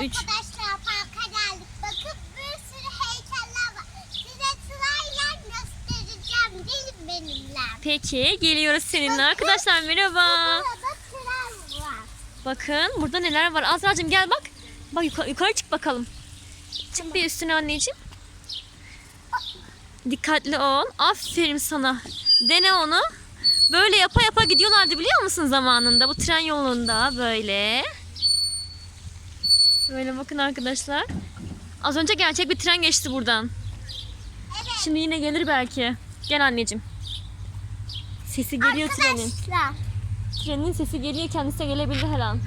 Üç. arkadaşlar parka geldik. Bakın bir sürü heykeller var. Size sırayla göstereceğim. Gelin benimle. Peki geliyoruz seninle arkadaşlar merhaba. Burada tren var. Bakın burada neler var. Azra'cığım gel bak. Bak yukarı, yukarı çık bakalım. Çık bir üstüne anneciğim. Dikkatli ol. Aferin sana. Dene onu. Böyle yapa yapa gidiyorlardı biliyor musun zamanında bu tren yolunda böyle. Böyle bakın arkadaşlar. Az önce gerçek bir tren geçti buradan. Evet. Şimdi yine gelir belki. Gel anneciğim. Sesi geliyor trenin. Arkadaşlar. Trenin sesi geliyor kendisi de gelebilir her an.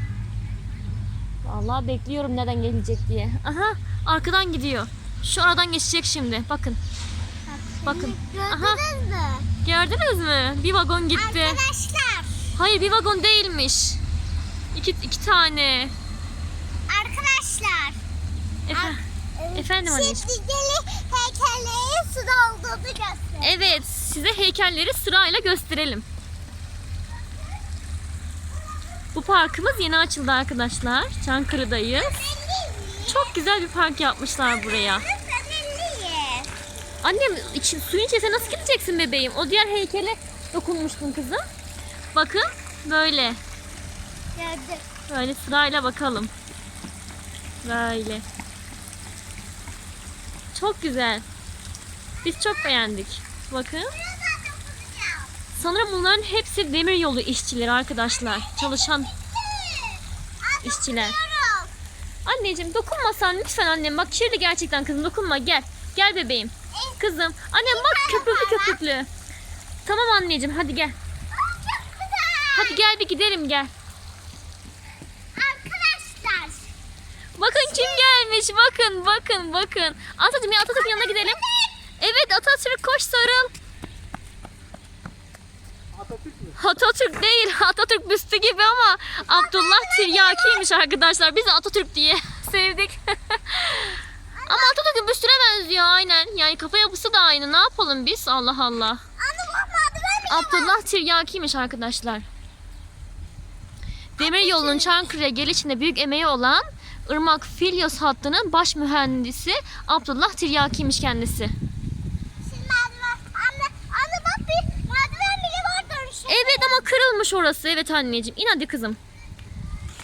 Vallahi bekliyorum neden gelecek diye. Aha arkadan gidiyor. Şu aradan geçecek şimdi. Bakın. Bakın. Aha Gördünüz mü? gördünüz mü? Bir vagon gitti. Arkadaşlar. Hayır bir vagon değilmiş. İki, iki tane. Arkadaşlar. Efe- Efendim anneciğim. Şimdi gelin heykellerin sıra olduğunu göster. Evet size heykelleri sırayla gösterelim. Bu parkımız yeni açıldı arkadaşlar. Çankırı'dayız. Çok güzel bir park yapmışlar buraya. Annem için, suyun içerisine nasıl gideceksin bebeğim? O diğer heykele dokunmuştun kızım. Bakın böyle. Gördüm. Böyle sırayla bakalım. Böyle. Çok güzel. Biz çok beğendik. Bakın. Sanırım bunların hepsi demir yolu işçileri arkadaşlar. Çalışan işçiler. Anneciğim dokunmasan lütfen annem. Bak Şirli gerçekten kızım dokunma gel. Gel bebeğim. Kızım. Annem bak köpüklü köpüklü. Tamam anneciğim hadi gel. Hadi gel bir gidelim gel. Arkadaşlar. Bakın kim gelmiş. Bakın bakın bakın. Atatürk ya Atatürk'ün yanına gidelim. Evet Atatürk koş sarıl. Atatürk mü? Atatürk değil. Atatürk büstü gibi ama Abdullah Tiryakiymiş arkadaşlar. Biz Atatürk diye sevdik. ama Atatürk'ün büstüne benziyor aynen. Yani kafa yapısı da aynı. Ne yapalım biz? Allah Allah. Abdullah Tiryakiymiş arkadaşlar. Demir yolunun Çankırı'ya gelişinde büyük emeği olan Irmak Filyos hattının baş mühendisi Abdullah Tiryakiymiş kendisi. Şimdi. Evet ama kırılmış orası. Evet anneciğim. İn hadi kızım.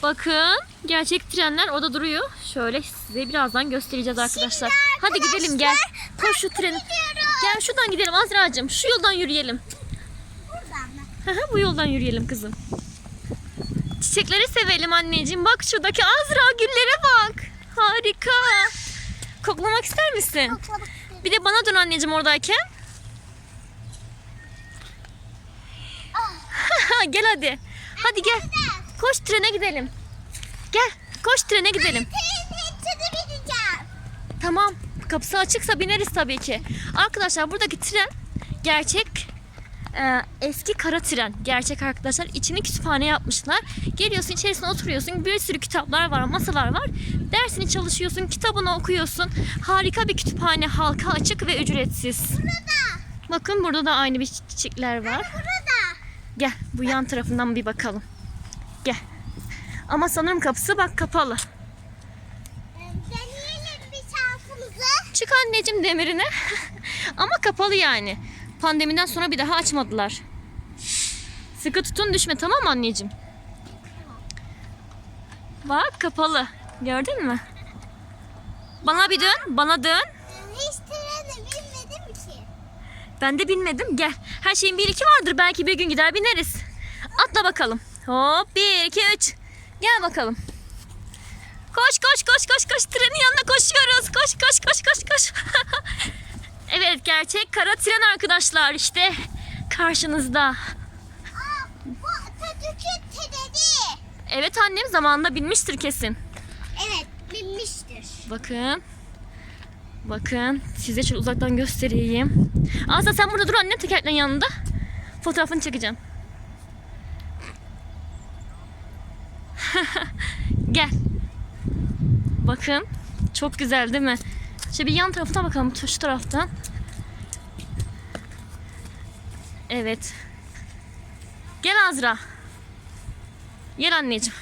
Bakın gerçek trenler orada duruyor. Şöyle size birazdan göstereceğiz arkadaşlar. Hadi gidelim gel. Koş şu treni. Gidiyoruz. Gel şuradan gidelim Azra'cığım. Şu yoldan yürüyelim. Buradan mı? Hı hı, Bu yoldan yürüyelim kızım. Çiçekleri sevelim anneciğim. Bak şuradaki Azra güllere bak. Harika. Koklamak ister misin? Koklamak Bir de bana dön anneciğim oradayken. gel hadi. Hadi gel. Koş trene gidelim. Gel. Koş trene gidelim. Tamam. Kapısı açıksa bineriz tabii ki. Arkadaşlar buradaki tren gerçek e, eski kara tren. Gerçek arkadaşlar. İçini kütüphane yapmışlar. Geliyorsun içerisine oturuyorsun. Bir sürü kitaplar var, masalar var. Dersini çalışıyorsun, kitabını okuyorsun. Harika bir kütüphane. Halka açık ve ücretsiz. Bakın burada da aynı bir çiçekler var. Burada. Gel bu yan tarafından bir bakalım. Gel. Ama sanırım kapısı bak kapalı. Ee, Deneyelim bir şansımızı. Çık anneciğim demirine. Ama kapalı yani. Pandemiden sonra bir daha açmadılar. Sıkı tutun düşme tamam mı anneciğim? Bak kapalı. Gördün mü? Bana bir dön. Bana dön. Hiç trene binmedim ki. Ben de binmedim. Gel. Her şeyin bir iki vardır. Belki bir gün gider bineriz. Atla bakalım. Hop. Bir, iki, üç. Gel bakalım. Koş koş koş koş koş. Trenin yanına koşuyoruz. Koş koş koş koş koş. evet gerçek kara tren arkadaşlar. İşte karşınızda. Aa, bu Atatürk'ün treni. Evet annem zamanında binmiştir kesin. Evet binmiştir. Bakın. Bakın. Size şöyle uzaktan göstereyim. Asla sen burada dur annem tekerleğin yanında. Fotoğrafını çekeceğim. Gel. Bakın. Çok güzel değil mi? Şöyle bir yan tarafına bakalım. Şu taraftan. Evet. Gel Azra. Gel anneciğim.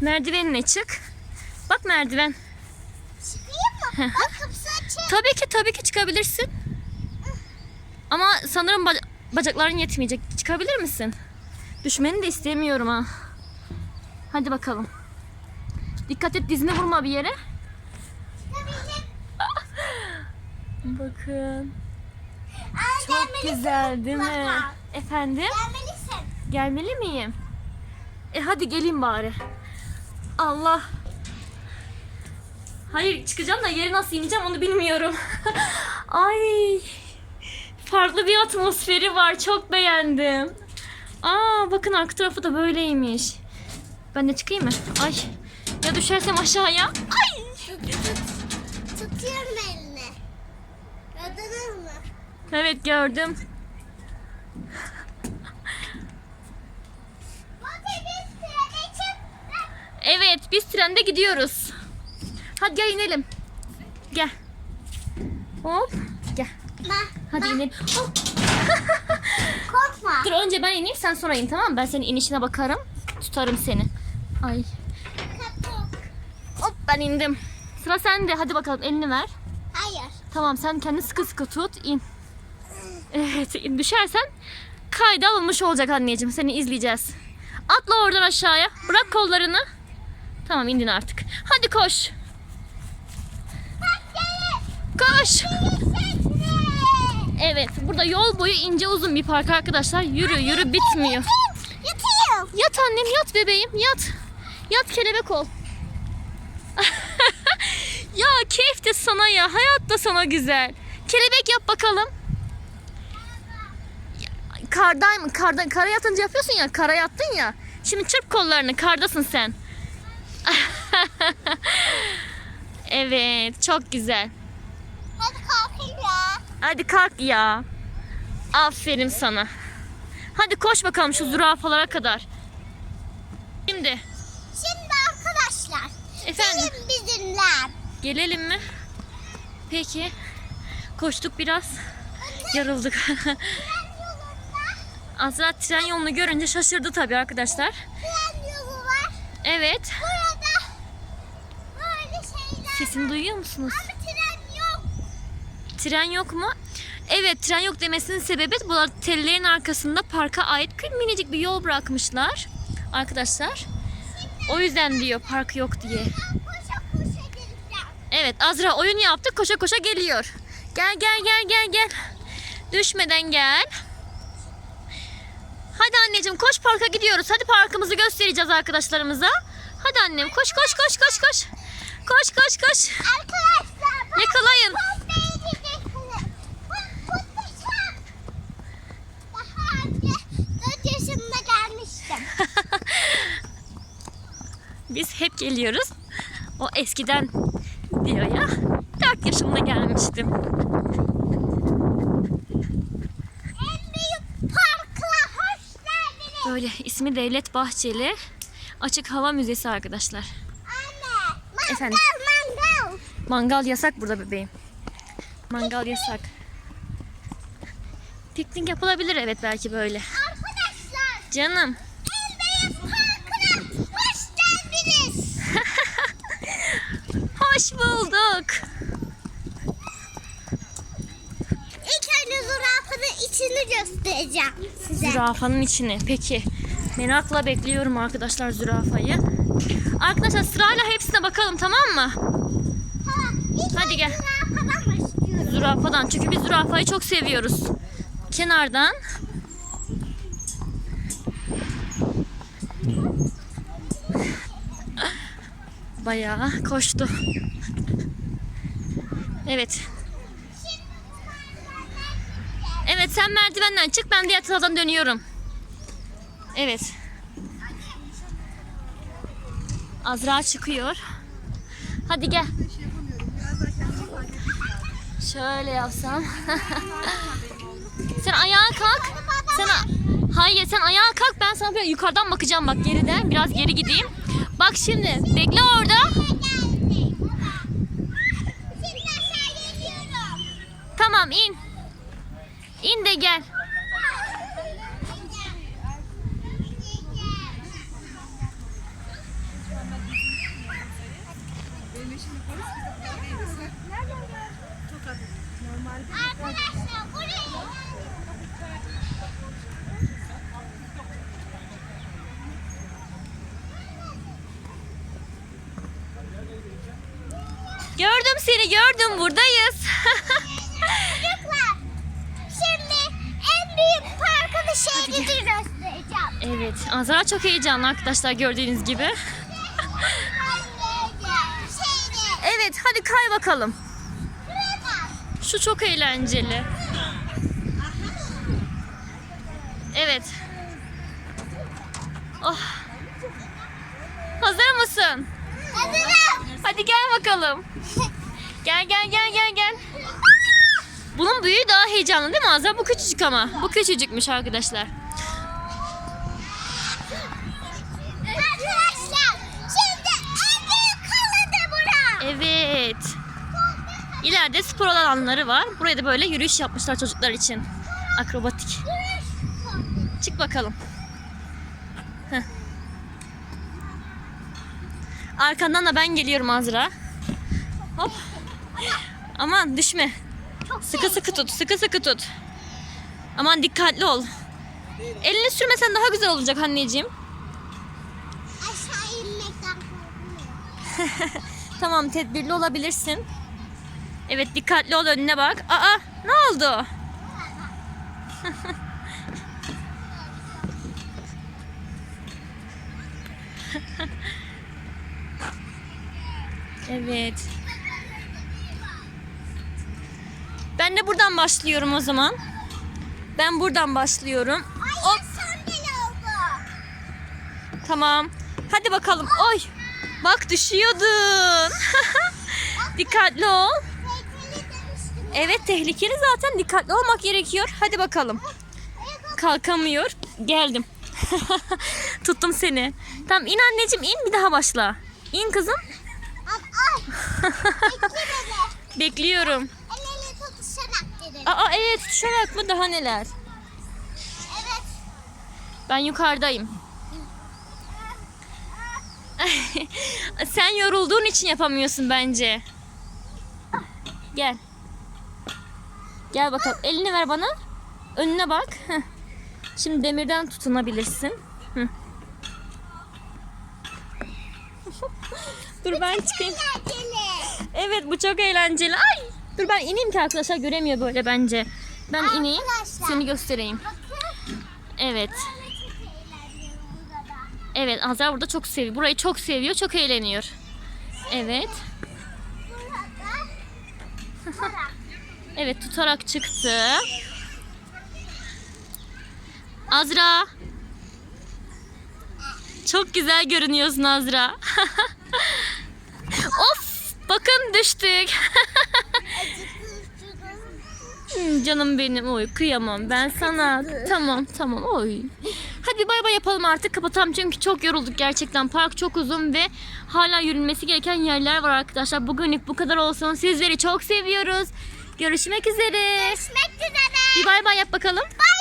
Merdivenine çık. Bak merdiven. Çıkayım mı? Bak kapısı açık. Tabii ki tabii ki çıkabilirsin. Ama sanırım bac- bacakların yetmeyecek. Çıkabilir misin? Düşmeni de istemiyorum ha. Hadi bakalım. Dikkat et dizine vurma bir yere. Bakın. Çok gelmelisin güzel değil mi? mutlaka. Efendim? Gelmelisin. Gelmeli miyim? E hadi gelin bari. Allah. Hayır çıkacağım da yere nasıl ineceğim onu bilmiyorum. Ay. Farklı bir atmosferi var. Çok beğendim. Aa bakın arka tarafı da böyleymiş. Ben de çıkayım mı? Ay. Ya düşersem aşağıya? Ay. Tut, tut. Tutuyorum elini. Evet gördüm. Evet biz trende gidiyoruz. Hadi gel inelim. Gel. Hop. Gel. Hadi inelim. Hop. Korkma. Dur önce ben ineyim sen sonra in tamam mı? Ben senin inişine bakarım. Tutarım seni. Ay. Hop ben indim. Sıra sende. Hadi bakalım elini ver. Hayır. Tamam sen kendini sıkı sıkı tut. in. Evet düşersen kayda alınmış olacak anneciğim. Seni izleyeceğiz. Atla oradan aşağıya. Bırak kollarını. Tamam indin artık. Hadi koş. Koş. Evet burada yol boyu ince uzun bir park arkadaşlar. Yürü yürü bitmiyor. Yatayım. Yat annem yat bebeğim yat. Yat kelebek ol. ya keyif de sana ya. Hayat da sana güzel. Kelebek yap bakalım. Ya, Karday mı? Karda, kara yatınca yapıyorsun ya. Kara yattın ya. Şimdi çırp kollarını. Kardasın sen. evet. Çok güzel. Hadi kalkayım ya. Hadi kalk ya. Aferin sana. Hadi koş bakalım şu zürafalara kadar. Şimdi Şimdi arkadaşlar. efendim Gelin bizimle. gelelim mi? Peki. Koştuk biraz. Yarıldık. Azra tren yolunu görünce şaşırdı tabii arkadaşlar. Tren yolu var. Evet. Burada böyle şeyler Sesimi duyuyor musunuz? ama tren yok. Tren yok mu? Evet tren yok demesinin sebebi bu tellerin arkasında parka ait küçük minicik bir yol bırakmışlar. Arkadaşlar. O yüzden diyor park yok diye. Koşa koşa. Evet Azra oyun yaptı koşa koşa geliyor. Gel gel gel gel gel. Düşmeden gel. Hadi anneciğim koş parka gidiyoruz. Hadi parkımızı göstereceğiz arkadaşlarımıza. Hadi annem koş koş koş koş koş. Koş koş koş. Arkadaşlar bak. Yakalayın. Pozmayı gideceksiniz. Bak muhteşem. Daha önce 4 yaşımda gelmiştim. Biz hep geliyoruz. O eskiden diyor ya. 4 yaşımda gelmiştim. En büyük parkla hoş geldiniz. Böyle ismi Devlet Bahçeli. Açık hava müzesi arkadaşlar. Anne. Mangal Efendim? mangal. Mangal yasak burada bebeğim. Mangal yasak. Piknik yapılabilir evet belki böyle. Arkadaşlar Canım. en büyük parkına hoş geldiniz. Hoş bulduk. İlk önce zürafanın içini göstereceğim size. Zürafanın içini. Peki. Merakla bekliyorum arkadaşlar zürafayı. Arkadaşlar sırayla hepsine bakalım tamam mı? Tamam. İlk Hadi gel. zürafadan başlıyoruz. Zürafadan. Çünkü biz zürafayı çok seviyoruz. Kenardan. Bayağı koştu. Evet. Evet sen merdivenden çık ben diğer taraftan dönüyorum. Evet. Azra çıkıyor. Hadi gel. Şöyle yapsam. sen ayağa kalk. Sen Hayır sen ayağa kalk ben sana böyle yukarıdan bakacağım bak geriden. Biraz geri gideyim. Bak şimdi bekle orada. Tamam in. İn de gel. Gördüm seni gördüm buradayız. çocuklar. Şimdi en büyük parkı şehri göstereceğim. evet Azra çok heyecanlı arkadaşlar gördüğünüz gibi. Evet hadi kay bakalım. Şu çok eğlenceli. Evet. Oh. Hazır mısın? Hazırım. Hadi gel bakalım. Gel gel gel gel gel. Bunun büyüğü daha heyecanlı değil mi Azra? Bu küçücük ama. Bu küçücükmüş arkadaşlar. Arkadaşlar şimdi en büyük halı da bura. Evet. İleride spor alanları var. Buraya da böyle yürüyüş yapmışlar çocuklar için. Akrobatik. Çık bakalım. Heh. Arkandan da ben geliyorum Azra. Hop. Aman düşme. Sıkı sıkı tut, sıkı sıkı tut. Aman dikkatli ol. Elini sürmesen daha güzel olacak anneciğim. Aşağı inmekten korkmuyorum. Tamam tedbirli olabilirsin. Evet dikkatli ol önüne bak. Aa ne oldu? evet. Ben de buradan başlıyorum o zaman. Ben buradan başlıyorum. Ay oldu. Tamam. Hadi bakalım. Oy. Bak düşüyordun. Dikkatli ol. Evet tehlikeli zaten dikkatli olmak gerekiyor. Hadi bakalım. Kalkamıyor. Geldim. Tuttum seni. Tamam in anneciğim in bir daha başla. İn kızım. Ay ay. Bekliyorum. El ele tutuşarak gidelim. Aa evet düşerek mi daha neler. Evet. Ben yukarıdayım. Sen yorulduğun için yapamıyorsun bence. Gel. Gel bakalım. Elini ver bana. Önüne bak. Şimdi demirden tutunabilirsin. Dur ben çıkayım. Evet bu çok eğlenceli. Ay! Dur ben ineyim ki arkadaşlar göremiyor böyle bence. Ben ineyim. Arkadaşlar. Seni göstereyim. Bakın. Evet. Evet Azra burada çok seviyor. Burayı çok seviyor. Çok eğleniyor. Evet. Evet tutarak çıktı. Azra. Çok güzel görünüyorsun Azra. of bakın düştük. Hmm, Canım benim oy kıyamam ben sana. Tamam tamam oy. Hadi bay bay yapalım artık kapatalım çünkü çok yorulduk gerçekten. Park çok uzun ve hala yürünmesi gereken yerler var arkadaşlar. Bugünlük bu kadar olsun. Sizleri çok seviyoruz. Görüşmek üzere. Görüşmek üzere. Bir bay bay yap bakalım. Bay